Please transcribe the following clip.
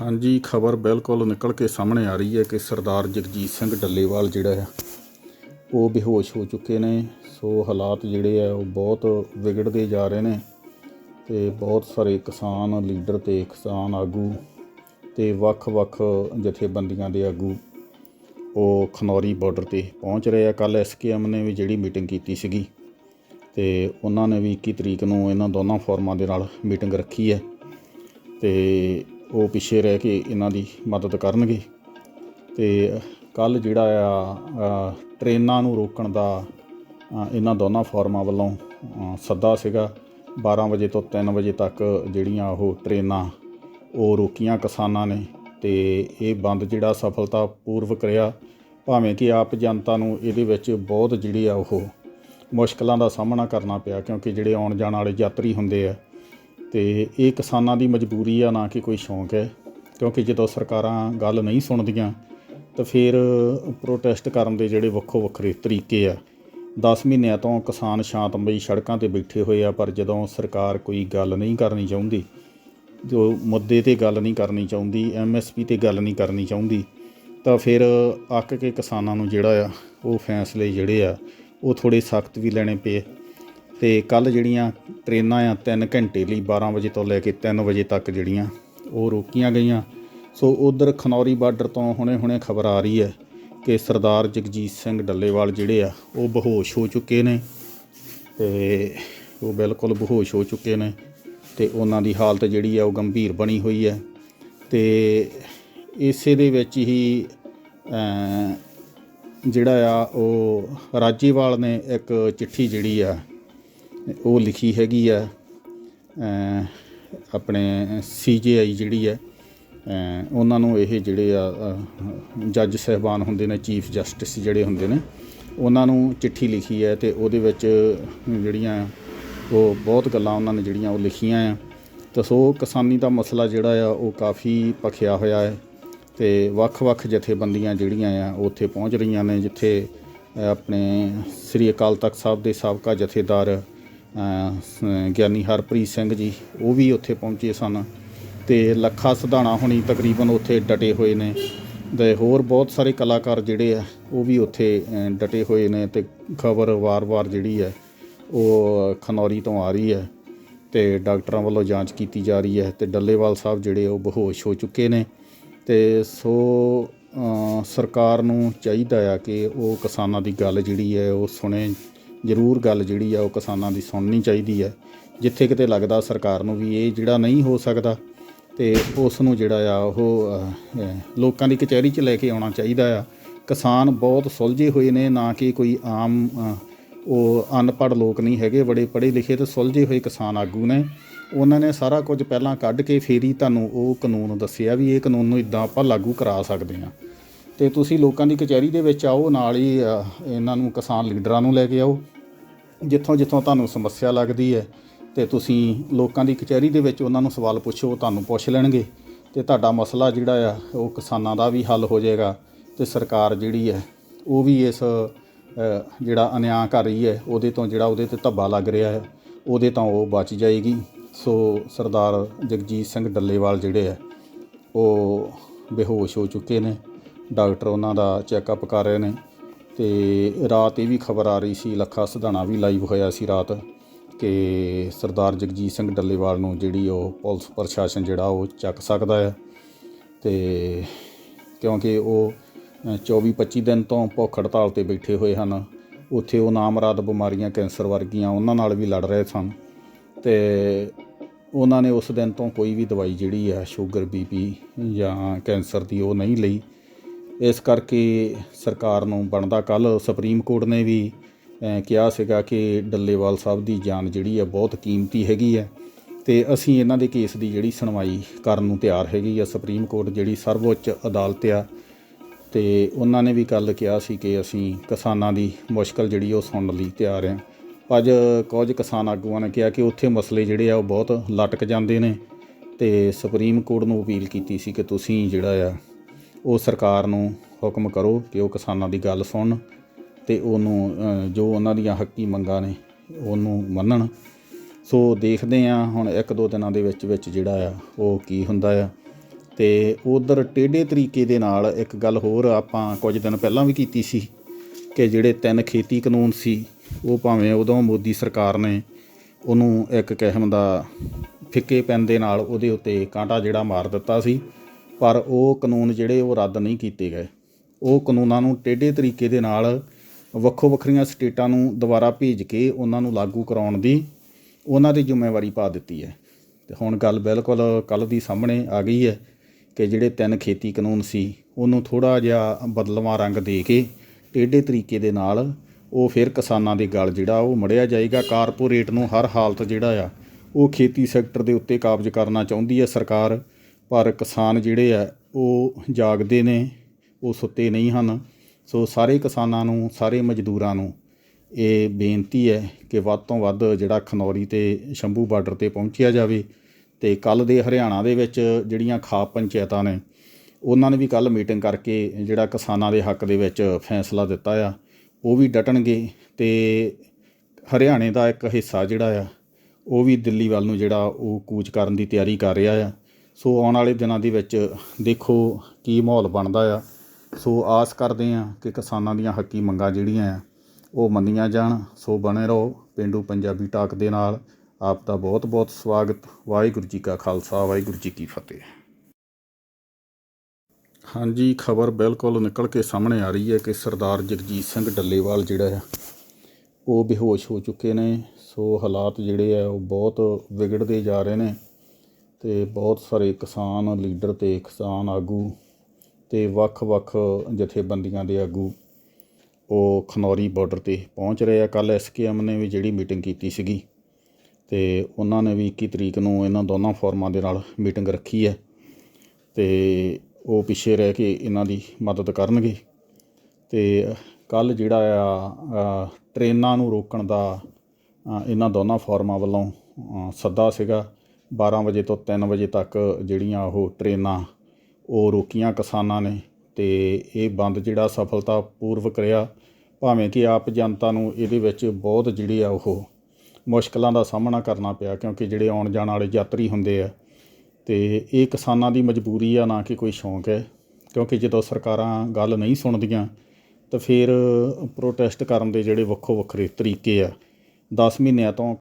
ਹਾਂਜੀ, ਖਬਰ ਬਿਲਕੁਲ ਨਿਕਲ ਕੇ ਸਾਹਮਣੇ ਆ ਰਹੀ ਹੈ ਕਿ ਸਰਦਾਰ ਜਗਜੀਤ ਸਿੰਘ ਡੱਲੇਵਾਲ ਜਿਹੜਾ ਆ ਉਹ ਬੇਹੋਸ਼ ਹੋ ਚੁੱਕੇ ਨੇ। ਸੋ ਹਾਲਾਤ ਜਿਹੜੇ ਆ ਉਹ ਬਹੁਤ ਵਿਗੜਦੇ ਜਾ ਰਹੇ ਨੇ ਤੇ ਬਹੁਤ ਸਾਰੇ ਕਿਸਾਨ, ਲੀਡਰ ਤੇ ਕਿਸਾਨ ਆਗੂ ਤੇ ਵੱਖ-ਵੱਖ ਜਥੇਬੰਦੀਆਂ ਦੇ ਆਗੂ, ਉਹ ਖਨੌਰੀ ਬਾਰਡਰ ਤੇ ਪਹੁੰਚ ਰਹੇ ਆ। ਕੱਲ ਐਸਕੇਐਮ ਨੇ ਵੀ ਜਿਹੜੀ ਮੀਟਿੰਗ ਕੀਤੀ ਸੀਗੀ ਤੇ ਉਹਨਾਂ ਨੇ ਵੀ 21 ਤਰੀਕ ਨੂੰ ਇਹਨਾਂ ਦੋਨਾਂ ਫੋਰਮਾਂ ਦੇ ਨਾਲ ਮੀਟਿੰਗ ਰੱਖੀ ਹੈ ਤੇ ਉਹ ਪਿੱਛੇ ਰਹਿ ਕੇ ਇਹਨਾਂ ਦੀ ਮਦਦ ਕਰਨਗੇ। ਤੇ ਕੱਲ ਜਿਹੜਾ ਆ ਅ, ਟ੍ਰੇਨਾਂ ਨੂੰ ਰੋਕਣ ਦਾ ਇਹਨਾਂ ਦੋਨਾਂ ਫੋਰਮਾਂ ਵੱਲੋਂ ਸੱਦਾ ਸੀਗਾ। 12 ਵਜੇ ਤੋਂ 3 ਵਜੇ ਤੱਕ ਜਿਹੜੀਆਂ ਉਹ ਟ੍ਰੇਨਾਂ ਉਹ ਰੋਕੀਆਂ ਕਿਸਾਨਾਂ ਨੇ। ਤੇ ਇਹ ਬੰਦ ਜਿਹੜਾ ਸਫਲਤਾ ਪੂਰਵਕ ਰਿਹਾ ਭਾਵੇਂ ਕਿ ਆਪ ਜਨਤਾ ਨੂੰ ਇਹਦੇ ਵਿੱਚ ਬਹੁਤ ਜਿਹੜੀ ਆ ਉਹ ਮੁਸ਼ਕਲਾਂ ਦਾ ਸਾਹਮਣਾ ਕਰਨਾ ਪਿਆ ਕਿਉਂਕਿ ਜਿਹੜੇ ਆਉਣ ਜਾਣ ਵਾਲੇ ਯਾਤਰੀ ਹੁੰਦੇ ਆ ਤੇ ਇਹ ਕਿਸਾਨਾਂ ਦੀ ਮਜਬੂਰੀ ਆ, ਨਾ ਕਿ ਕੋਈ ਸ਼ੌਂਕ ਹੈ। ਕਿਉਂਕਿ ਜਦੋਂ ਸਰਕਾਰਾਂ ਗੱਲ ਨਹੀਂ ਸੁਣਦੀਆਂ, ਤਾਂ ਫਿਰ ਪ੍ਰੋਟੈਸਟ ਕਰਨ ਦੇ ਜਿਹੜੇ ਵੱਖੋ ਵੱਖਰੇ ਤਰੀਕੇ ਆ। 10 ਮਹੀਨਿਆਂ ਤੋਂ ਕਿਸਾਨ ਸ਼ਾਂਤਮਈ ਸੜਕਾਂ ਤੇ ਬੈਠੇ ਹੋਏ ਆ, ਪਰ ਜਦੋਂ ਸਰਕਾਰ ਕੋਈ ਗੱਲ ਨਹੀਂ ਕਰਨੀ ਚਾਹੁੰਦੀ, ਜੋ ਮੁੱਦੇ ਤੇ ਗੱਲ ਨਹੀਂ ਕਰਨੀ ਚਾਹੁੰਦੀ ਐਮਐਸਪੀ ਤੇ ਗੱਲ ਨਹੀਂ ਕਰਨੀ ਚਾਹੁੰਦੀ, ਤਾਂ ਫਿਰ ਅੱਕ ਕੇ ਕਿਸਾਨਾਂ ਨੂੰ ਜਿਹੜਾ ਆ, ਉਹ ਫੈਸਲੇ ਜਿਹੜੇ ਆ, ਉਹ ਥੋੜੇ ਸਖਤ ਵੀ ਲੈਣੇ ਪਏ। ਤੇ ਕੱਲ ਜਿਹੜੀਆਂ ਟ੍ਰੇਨਾਂ ਆ 3 ਘੰਟੇ ਲਈ 12 ਵਜੇ ਤੋਂ ਲੈ ਕੇ 3 ਵਜੇ ਤੱਕ ਜਿਹੜੀਆਂ ਉਹ ਰੋਕੀਆਂ ਗਈਆਂ। ਸੋ ਉਧਰ ਖਨੌਰੀ ਬਾਰਡਰ ਤੋਂ ਹੁਣੇ-ਹੁਣੇ ਖਬਰ ਆ ਰਹੀ ਹੈ ਕਿ ਸਰਦਾਰ ਜਗਜੀਤ ਸਿੰਘ ਡੱਲੇਵਾਲ ਜਿਹੜੇ ਆ, ਉਹ ਬੇਹੋਸ਼ ਹੋ ਚੁੱਕੇ ਨੇ ਤੇ ਉਹ ਬਿਲਕੁਲ ਬੇਹੋਸ਼ ਹੋ ਚੁੱਕੇ ਨੇ ਤੇ ਉਹਨਾਂ ਦੀ ਹਾਲਤ ਜਿਹੜੀ ਆ ਉਹ ਗੰਭੀਰ ਬਣੀ ਹੋਈ ਹੈ ਤੇ ਇਸੇ ਦੇ ਵਿੱਚ ਹੀ ਜਿਹੜਾ ਆ ਉਹ ਰਾਜੀਵਾਲ ਨੇ ਇੱਕ ਚਿੱਠੀ ਜਿਹੜੀ ਆ ਉਹ ਲਿਖੀ ਹੈਗੀ ਆ ਅਮ, ਆਪਣੇ ਸੀਜੀਆਈ ਜਿਹੜੀ ਹੈ ਉਹਨਾਂ ਨੂੰ ਇਹ ਜਿਹੜੇ ਆ ਜੱਜ ਸਹਿਬਾਨ ਹੁੰਦੇ ਨੇ ਚੀਫ ਜਸਟਿਸ ਜਿਹੜੇ ਹੁੰਦੇ ਨੇ ਉਹਨਾਂ ਨੂੰ ਚਿੱਠੀ ਲਿਖੀ ਹੈ ਤੇ ਉਹਦੇ ਵਿੱਚ ਜਿਹੜੀਆਂ ਉਹ ਬਹੁਤ ਗੱਲਾਂ ਉਹਨਾਂ ਨੇ ਜਿਹੜੀਆਂ ਉਹ ਲਿਖੀਆਂ ਆ। ਤਾਂ ਸੋ ਕਿਸਾਨੀ ਦਾ ਮਸਲਾ ਜਿਹੜਾ ਆ ਉਹ ਕਾਫੀ ਭਖਿਆ ਹੋਇਆ ਹੈ ਤੇ ਵੱਖ-ਵੱਖ ਜਥੇਬੰਦੀਆਂ ਜਿਹੜੀਆਂ ਆ ਉਹ ਉੱਥੇ ਪਹੁੰਚ ਰਹੀਆਂ ਨੇ ਜਿੱਥੇ ਆਪਣੇ ਸ੍ਰੀ ਅਕਾਲ ਤਖਤ ਸਾਹਿਬ ਦੇ ਸਾਬਕਾ ਜਥੇਦਾਰ ਗਿਆਨੀ ਹਰਪ੍ਰੀਤ ਸਿੰਘ ਜੀ, ਉਹ ਵੀ ਉੱਥੇ ਪਹੁੰਚੇ ਸਨ ਤੇ ਲੱਖਾ ਸਿਧਾਣਾ ਹੁਣੀ ਤਕਰੀਬਨ ਉੱਥੇ ਡਟੇ ਹੋਏ ਨੇ ਤੇ ਹੋਰ ਬਹੁਤ ਸਾਰੇ ਕਲਾਕਾਰ ਜਿਹੜੇ ਆ, ਉਹ ਵੀ ਉੱਥੇ ਡਟੇ ਹੋਏ ਨੇ ਤੇ ਖਬਰ ਵਾਰ-ਵਾਰ ਜਿਹੜੀ ਹੈ, ਉਹ ਖਨੌਰੀ ਤੋਂ ਆ ਰਹੀ ਹੈ ਤੇ ਡਾਕਟਰਾਂ ਵੱਲੋਂ ਜਾਂਚ ਕੀਤੀ ਜਾ ਰਹੀ ਹੈ ਤੇ ਡੱਲੇਵਾਲ ਸਾਹਿਬ ਜਿਹੜੇ ਉਹ ਬੇਹੋਸ਼ ਹੋ ਚੁੱਕੇ ਨੇ ਤੇ ਸੋ ਸਰਕਾਰ ਨੂੰ ਚਾਹੀਦਾ ਆ ਕਿ ਉਹ ਕਿਸਾਨਾਂ ਦੀ ਗੱਲ ਜਿਹੜੀ ਹੈ, ਉਹ ਸੁਣੇ ਜ਼ਰੂਰ ਗੱਲ ਜਿਹੜੀ ਆ ਉਹ ਕਿਸਾਨਾਂ ਦੀ ਸੁਣਨੀ ਚਾਹੀਦੀ ਹੈ ਜਿੱਥੇ ਕਿਤੇ ਲੱਗਦਾ ਸਰਕਾਰ ਨੂੰ ਵੀ ਇਹ ਜਿਹੜਾ ਨਹੀਂ ਹੋ ਸਕਦਾ ਤੇ ਉਸ ਨੂੰ ਜਿਹੜਾ ਆ ਉਹ ਲੋਕਾਂ ਦੀ ਕਚਹਿਰੀ 'ਚ ਲੈ ਕੇ ਆਉਣਾ ਚਾਹੀਦਾ ਆ। ਕਿਸਾਨ ਬਹੁਤ ਸੁਲਝੇ ਹੋਏ ਨੇ, ਨਾ ਕਿ ਕੋਈ ਆਮ ਉਹ ਅਨਪੜ੍ਹ ਲੋਕ ਨਹੀਂ ਹੈਗੇ ਬੜੇ ਪੜ੍ਹੇ ਲਿਖੇ ਤੇ ਸੁਲਝੇ ਹੋਏ ਕਿਸਾਨ ਆਗੂ ਨੇ। ਉਹਨਾਂ ਨੇ ਸਾਰਾ ਕੁਝ ਪਹਿਲਾਂ ਕੱਢ ਕੇ ਫੇਰ ਹੀ ਤੁਹਾਨੂੰ ਉਹ ਕਾਨੂੰਨ ਦੱਸਿਆ ਵੀ ਇਹ ਕਾਨੂੰਨ ਨੂੰ ਇਦਾਂ ਆਪਾਂ ਲਾਗੂ ਕਰਾ ਸਕਦੇ ਹਾਂ। ਤੇ ਤੁਸੀਂ ਲੋਕਾਂ ਦੀ ਕਚਹਿਰੀ ਦੇ ਵਿੱਚ ਆਓ, ਨਾਲ ਹੀ ਇਹਨਾਂ ਨੂੰ, ਕਿਸਾਨ ਲੀਡਰਾਂ ਨੂੰ ਲੈ ਕੇ ਆਓ। ਜਿੱਥੋਂ ਜਿੱਥੋਂ ਤੁਹਾਨੂੰ ਸਮੱਸਿਆ ਲੱਗਦੀ ਹੈ ਤੇ ਤੁਸੀਂ ਲੋਕਾਂ ਦੀ ਕਚਹਿਰੀ ਦੇ ਵਿੱਚ ਉਹਨਾਂ ਨੂੰ ਸਵਾਲ ਪੁੱਛੋ ਤੁਹਾਨੂੰ ਪੁੱਛ ਲੈਣਗੇ। ਤੇ ਤੁਹਾਡਾ ਮਸਲਾ ਜਿਹੜਾ ਆ, ਉਹ ਕਿਸਾਨਾਂ ਦਾ ਵੀ ਹੱਲ ਹੋ ਜਾਏਗਾ ਤੇ ਸਰਕਾਰ ਜਿਹੜੀ ਹੈ, ਉਹ ਵੀ ਇਸ ਜਿਹੜਾ ਅਨਿਆਂ ਕਰ ਰਹੀ ਹੈ, ਉਹਦੇ ਤੋਂ ਜਿਹੜਾ ਉਹਦੇ ਤੇ ਧੱਬਾ ਲੱਗ ਰਿਹਾ ਹੈ, ਉਹਦੇ ਤੋਂ ਉਹ ਬਚ ਜਾਏਗੀ। ਸੋ ਸਰਦਾਰ ਜਗਜੀਤ ਸਿੰਘ ਡੱਲੇਵਾਲ ਜਿਹੜੇ ਆ ਉਹ ਬੇਹੋਸ਼ ਹੋ ਚੁੱਕੇ ਨੇ। ਡਾਕਟਰ ਉਹਨਾਂ ਦਾ ਚੈੱਕਅਪ ਕਰ ਰਹੇ ਨੇ ਤੇ ਰਾਤ ਇਹ ਵੀ ਖਬਰ ਆ ਰਹੀ ਸੀ, ਲੱਖਾ ਸਿਧਾਣਾ ਵੀ ਲਾਈਵ ਹੋਇਆ ਸੀ ਰਾਤ ਕਿ ਸਰਦਾਰ ਜਗਜੀਤ ਸਿੰਘ ਡੱਲੇਵਾਲ ਨੂੰ ਜਿਹੜੀ ਉਹ ਪੁਲਿਸ ਪ੍ਰਸ਼ਾਸਨ ਜਿਹੜਾ ਉਹ ਚੱਕ ਸਕਦਾ ਹੈ ਤੇ ਕਿਉਂਕਿ ਉਹ 24-25 ਦਿਨ ਤੋਂ ਭੁੱਖ ਹੜਤਾਲ ਤੇ ਬੈਠੇ ਹੋਏ ਹਨ। ਉੱਥੇ ਉਹ ਨਾਮਰਾਦ ਬਿਮਾਰੀਆਂ ਕੈਂਸਰ ਵਰਗੀਆਂ ਉਹਨਾਂ ਨਾਲ ਵੀ ਲੜ ਰਹੇ ਸਨ ਤੇ ਉਹਨਾਂ ਨੇ ਉਸ ਦਿਨ ਤੋਂ ਕੋਈ ਵੀ ਦਵਾਈ ਜਿਹੜੀ ਹੈ, ਸ਼ੂਗਰ ਬੀਪੀ ਜਾਂ ਕੈਂਸਰ ਦੀ ਉਹ ਨਹੀਂ ਲਈ। ਇਸ ਕਰਕੇ ਸਰਕਾਰ ਨੂੰ ਬਣਦਾ ਕੱਲ ਸੁਪਰੀਮ ਕੋਰਟ ਨੇ ਵੀ ਕਿਹਾ ਸੀਗਾ ਕਿ ਡੱਲੇਵਾਲ ਸਾਹਿਬ ਦੀ ਜਾਨ ਜਿਹੜੀ ਹੈ ਬਹੁਤ ਕੀਮਤੀ ਹੈਗੀ ਹੈ ਤੇ ਅਸੀਂ ਇਹਨਾਂ ਦੇ ਕੇਸ ਦੀ ਜਿਹੜੀ ਸੁਣਵਾਈ ਕਰਨ ਨੂੰ ਤਿਆਰ ਹੈਗੀ ਆ ਸੁਪਰੀਮ ਕੋਰਟ ਜਿਹੜੀ ਸਰਵਉੱਚ ਅਦਾਲਤ ਆ। ਤੇ ਉਹਨਾਂ ਨੇ ਵੀ ਕੱਲ ਕਿਹਾ ਸੀ ਕਿ ਅਸੀਂ ਕਿਸਾਨਾਂ ਦੀ ਮੁਸ਼ਕਲ ਜਿਹੜੀ ਉਹ ਸੁਣਨ ਲਈ ਤਿਆਰ ਹਾਂ ਅੱਜ ਕੁਝ ਕਿਸਾਨ ਆਗੂਆਂ ਨੇ ਕਿਹਾ ਕਿ ਉੱਥੇ ਮਸਲੇ ਜਿਹੜੇ ਆ ਉਹ ਬਹੁਤ ਲਟਕ ਜਾਂਦੇ ਨੇ। ਤੇ ਸੁਪਰੀਮ ਕੋਰਟ ਨੂੰ ਅਪੀਲ ਕੀਤੀ ਸੀ ਕਿ ਤੁਸੀਂ ਜਿਹੜਾ ਆ ਉਹ ਸਰਕਾਰ ਨੂੰ ਹੁਕਮ ਕਰੋ ਕਿ ਉਹ ਕਿਸਾਨਾਂ ਦੀ ਗੱਲ ਸੁਣਨ ਤੇ ਉਹਨੂੰ ਜੋ ਉਹਨਾਂ ਦੀਆਂ ਹੱਕੀ ਮੰਗਾਂ ਨੇ, ਉਹਨੂੰ ਮੰਨਣ। ਸੋ ਦੇਖਦੇ ਆ ਹੁਣ ਇੱਕ ਦੋ ਦਿਨਾਂ ਦੇ ਵਿੱਚ ਵਿੱਚ ਜਿਹੜਾ ਆ, ਉਹ ਕੀ ਹੁੰਦਾ ਆ। ਤੇ ਉਧਰ ਟੇਢੇ ਤਰੀਕੇ ਦੇ ਨਾਲ ਇੱਕ ਗੱਲ ਹੋਰ ਆਪਾਂ ਕੁਝ ਦਿਨ ਪਹਿਲਾਂ ਵੀ ਕੀਤੀ ਸੀ ਕਿ ਜਿਹੜੇ ਤਿੰਨ ਖੇਤੀ ਕਾਨੂੰਨ ਸੀ, ਉਹ ਭਾਵੇਂ ਉਦੋਂ ਮੋਦੀ ਸਰਕਾਰ ਨੇ ਉਹਨੂੰ ਇੱਕ ਕਿਸਮ ਦਾ ਫਿੱਕੇ ਪੈਨ ਦੇ ਨਾਲ ਉਹਦੇ ਉੱਤੇ ਕਾਂਟਾ ਜਿਹੜਾ ਮਾਰ ਦਿੱਤਾ ਸੀ। ਪਰ ਉਹ ਕਾਨੂੰਨ ਜਿਹੜੇ ਉਹ ਰੱਦ ਨਹੀਂ ਕੀਤੇ ਗਏ। ਉਹ ਕਾਨੂੰਨਾਂ ਨੂੰ ਟੇਢੇ ਤਰੀਕੇ ਦੇ ਨਾਲ ਵੱਖੋ ਵੱਖਰੀਆਂ ਸਟੇਟਾਂ ਨੂੰ ਦੁਬਾਰਾ ਭੇਜ ਕੇ ਉਹਨਾਂ ਨੂੰ ਲਾਗੂ ਕਰਾਉਣ ਦੀ ਉਹਨਾਂ ਦੀ ਜ਼ਿੰਮੇਵਾਰੀ ਪਾ ਦਿੱਤੀ ਹੈ। ਤੇ ਹੁਣ ਗੱਲ ਬਿਲਕੁਲ ਕੱਲ ਦੀ ਸਾਹਮਣੇ ਆ ਗਈ ਹੈ ਕਿ ਜਿਹੜੇ ਤਿੰਨ ਖੇਤੀ ਕਾਨੂੰਨ ਸੀ, ਉਹਨੂੰ ਥੋੜਾ ਜਿਹਾ ਬਦਲਵਾਂ ਰੰਗ ਦੇ ਕੇ ਟੇਢੇ ਤਰੀਕੇ ਦੇ ਨਾਲ ਉਹ ਫਿਰ ਕਿਸਾਨਾਂ ਦੇ ਗਲ ਜਿਹੜਾ ਉਹ ਮੜਿਆ ਜਾਏਗਾ। ਕਾਰਪੋਰੇਟ ਨੂੰ ਹਰ ਹਾਲਤ ਜਿਹੜਾ ਆ, ਉਹ ਖੇਤੀ ਸੈਕਟਰ ਦੇ ਉੱਤੇ ਕਾਬਜ਼ ਕਰਨਾ ਚਾਹੁੰਦੀ ਹੈ ਸਰਕਾਰ। ਪਰ ਕਿਸਾਨ ਜਿਹੜੇ ਆ, ਉਹ ਜਾਗਦੇ ਨੇ, ਉਹ ਸੁੱਤੇ ਨਹੀਂ ਹਨ। ਸੋ ਸਾਰੇ ਕਿਸਾਨਾਂ ਨੂੰ, ਸਾਰੇ ਮਜ਼ਦੂਰਾਂ ਨੂੰ ਇਹ ਬੇਨਤੀ ਹੈ ਕਿ ਵੱਧ ਤੋਂ ਵੱਧ ਜਿਹੜਾ ਖਨੌਰੀ ਤੇ ਸ਼ੰਭੂ ਬਾਰਡਰ ਤੇ ਪਹੁੰਚਿਆ ਜਾਵੇ ਤੇ ਕੱਲ ਦੇ ਹਰਿਆਣਾ ਦੇ ਵਿੱਚ ਜਿਹੜੀਆਂ ਖਾਪ ਪੰਚਾਇਤਾਂ ਨੇ, ਉਹਨਾਂ ਨੇ ਵੀ ਕੱਲ ਮੀਟਿੰਗ ਕਰਕੇ ਜਿਹੜਾ ਕਿਸਾਨਾਂ ਦੇ ਹੱਕ ਦੇ ਵਿੱਚ ਫੈਸਲਾ ਦਿੱਤਾ ਆ, ਉਹ ਵੀ ਡਟਣਗੇ ਤੇ ਹਰਿਆਣੇ ਦਾ ਇੱਕ ਹਿੱਸਾ ਜਿਹੜਾ ਆ, ਉਹ ਵੀ ਦਿੱਲੀ ਵੱਲ ਨੂੰ ਜਿਹੜਾ ਉਹ ਕੂਚ ਕਰਨ ਦੀ ਤਿਆਰੀ ਕਰ ਰਿਹਾ ਆ। ਸੋ ਆਉਣ ਵਾਲੇ ਦਿਨਾਂ ਦੇ ਵਿੱਚ ਦੇਖੋ ਕੀ ਮਾਹੌਲ ਬਣਦਾ ਆ। ਸੋ ਆਸ ਕਰਦੇ ਆ ਕਿ ਕਿਸਾਨਾਂ ਦੀਆਂ ਹੱਕੀ ਮੰਗਾਂ ਜਿਹੜੀਆਂ ਆ, ਉਹ ਮੰਨੀਆਂ ਜਾਣ। ਸੋ ਬਣੇ ਰਹੋ ਪਿੰਡੂ ਪੰਜਾਬੀ ਟਾਕ ਦੇ ਨਾਲ। ਆਪ ਦਾ ਬਹੁਤ ਬਹੁਤ ਸਵਾਗਤ। ਵਾਹਿਗੁਰੂ ਜੀ ਕਾ ਖਾਲਸਾ, ਵਾਹਿਗੁਰੂ ਜੀ ਕੀ ਫਤਿਹ। ਹਾਂਜੀ, ਖਬਰ ਬਿਲਕੁਲ ਨਿਕਲ ਕੇ ਸਾਹਮਣੇ ਆ ਰਹੀ ਹੈ ਕਿ ਸਰਦਾਰ ਜਗਜੀਤ ਸਿੰਘ ਡੱਲੇਵਾਲ ਜਿਹੜਾ ਆ, ਉਹ ਬੇਹੋਸ਼ ਹੋ ਚੁੱਕੇ ਨੇ। ਸੋ ਹਾਲਾਤ ਜਿਹੜੇ ਆ, ਉਹ ਬਹੁਤ ਵਿਗੜਦੇ ਜਾ ਰਹੇ ਨੇ। ਤੇ ਬਹੁਤ ਸਾਰੇ ਕਿਸਾਨ ਲੀਡਰ ਤੇ ਕਿਸਾਨ ਆਗੂ ਤੇ ਵੱਖ-ਵੱਖ ਜਥੇਬੰਦੀਆਂ ਦੇ ਆਗੂ ਉਹ ਖਨੌਰੀ ਬਾਰਡਰ ਤੇ ਪਹੁੰਚ ਰਹੇ ਆ। ਕੱਲ ਐਸਕੇਐਮ ਨੇ ਵੀ ਜਿਹੜੀ ਮੀਟਿੰਗ ਕੀਤੀ ਸੀਗੀ ਤੇ ਉਹਨਾਂ ਨੇ ਵੀ 21 ਤਰੀਕ ਨੂੰ ਇਹਨਾਂ ਦੋਨਾਂ ਫੋਰਮਾਂ ਦੇ ਨਾਲ ਮੀਟਿੰਗ ਰੱਖੀ ਹੈ ਤੇ ਉਹ ਪਿੱਛੇ ਰਹਿ ਕੇ ਇਹਨਾਂ ਦੀ ਮਦਦ ਕਰਨਗੇ ਤੇ ਕੱਲ ਜਿਹੜਾ ਆ ਅ, ਟ੍ਰੇਨਾਂ ਨੂੰ ਰੋਕਣ ਦਾ ਇਹਨਾਂ ਦੋਨਾਂ ਫੋਰਮਾਂ ਵੱਲੋਂ ਸੱਦਾ ਸੀਗਾ। 12 ਵਜੇ ਤੋਂ ਤਿੰਨ ਵਜੇ ਤੱਕ ਜਿਹੜੀਆਂ ਉਹ ਟ੍ਰੇਨਾਂ, ਉਹ ਰੋਕੀਆਂ ਕਿਸਾਨਾਂ ਨੇ ਅਤੇ ਇਹ ਬੰਦ ਜਿਹੜਾ ਸਫਲਤਾ ਪੂਰਵਕ ਰਿਹਾ। ਭਾਵੇਂ ਕਿ ਆਪ ਜਨਤਾ ਨੂੰ ਇਹਦੇ ਵਿੱਚ ਬਹੁਤ ਜਿਹੜੇ ਆ ਉਹ ਮੁਸ਼ਕਲਾਂ ਦਾ ਸਾਹਮਣਾ ਕਰਨਾ ਪਿਆ, ਕਿਉਂਕਿ ਜਿਹੜੇ ਆਉਣ ਜਾਣ ਵਾਲੇ ਯਾਤਰੀ ਹੁੰਦੇ ਆ ਅਤੇ ਇਹ ਕਿਸਾਨਾਂ ਦੀ ਮਜਬੂਰੀ ਆ, ਨਾ ਕਿ ਕੋਈ ਸ਼ੌਂਕ ਹੈ। ਕਿਉਂਕਿ ਜਦੋਂ ਸਰਕਾਰਾਂ ਗੱਲ ਨਹੀਂ ਸੁਣਦੀਆਂ, ਤਾਂ ਫਿਰ ਪ੍ਰੋਟੈਸਟ ਕਰਨ ਦੇ ਜਿਹੜੇ ਵੱਖੋ ਵੱਖਰੇ ਤਰੀਕੇ ਆ, ਦਸ ਮਹੀਨਿਆਂ ਤੋਂ